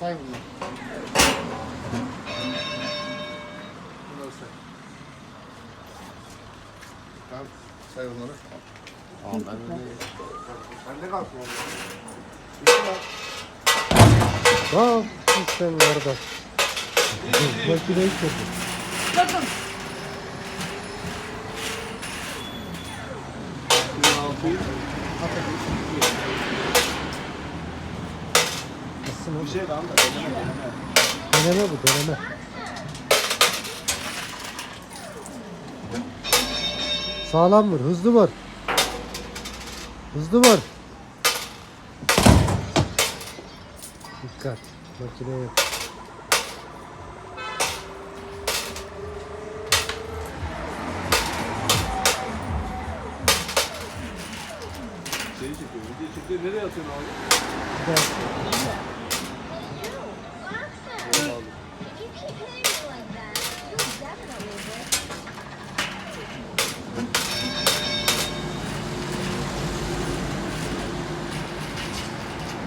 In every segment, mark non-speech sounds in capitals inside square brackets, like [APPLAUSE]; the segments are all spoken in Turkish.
Say bunları. Bunları say. Tamam. Say onları. Tamam ben öyle. Sen de kalsın onları. İki. Bak sen orada. Makineyi kırdı. Bakın. Aslında Bir şey var da deneme bu deneme. Sağlam vur, hızlı vur. Hızlı vur. Dikkat. Makine yok. Şeyi çekiyor. Video çekiyor. Nereye atıyorsun abi? Gel.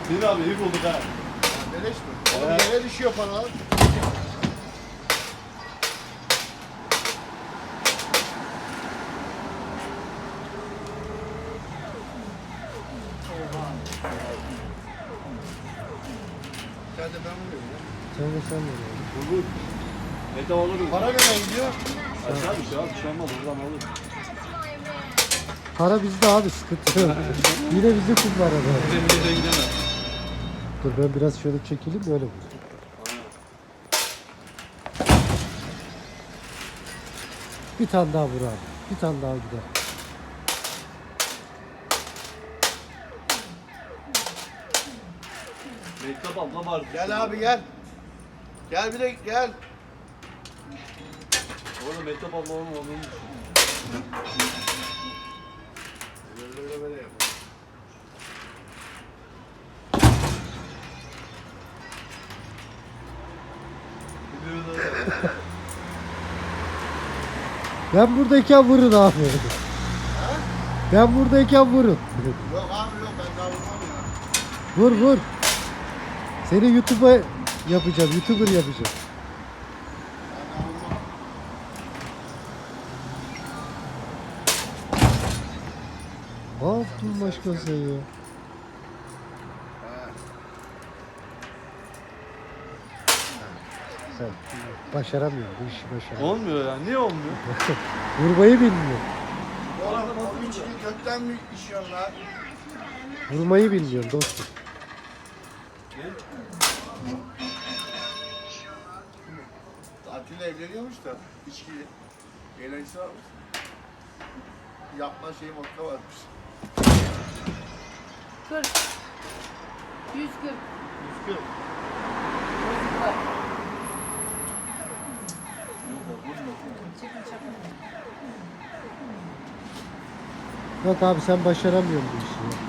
Senin abi iyi bulduk ha. Beleş mi? Oğlum Evet. yere düşüyor paralar. Sen de ben vuruyorum ya. Sen de sen de. yani. Bulur. Mete alırız. Para nereye gidiyor? Aşağı şey abi. Bir şey olmaz. Oradan alır. Para bizde abi sıkıntı yok. [LAUGHS] Yine bizi kullanır. Benim bir yere gidemez. Dur ben biraz şöyle çekileyim böyle vur. Bir tane daha vur abi. Bir tane daha gider. Mehtap abla var. Gel abi gel. Gel bir de gel. Orada Mehtap abla onun olduğunu düşün. [LAUGHS] Ben buradayken vurun abi. Ben buradayken vurun. Yok abi yok ben daha vurmam ya. Vur vur. Seni YouTube'a yapacağım. YouTuber yapacağım. Ne yaptın başkan sen ya? mesela. Başaramıyor bu işi başaramıyor. Olmuyor ya. Niye olmuyor? [LAUGHS] Vurmayı bilmiyor. Oğlum bu içini kökten mi işiyorsun lan? Vurmayı bilmiyor dostum. Tatile evleniyormuş da içki eğlencesi varmış. Yapma şeyi modda varmış. 40 140 140 140 Bak abi sen başaramıyorsun bu işi. ya.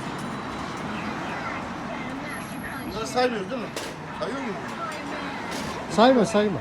Bunları saymıyoruz değil mi? Sayıyor muyuz? Sayma sayma.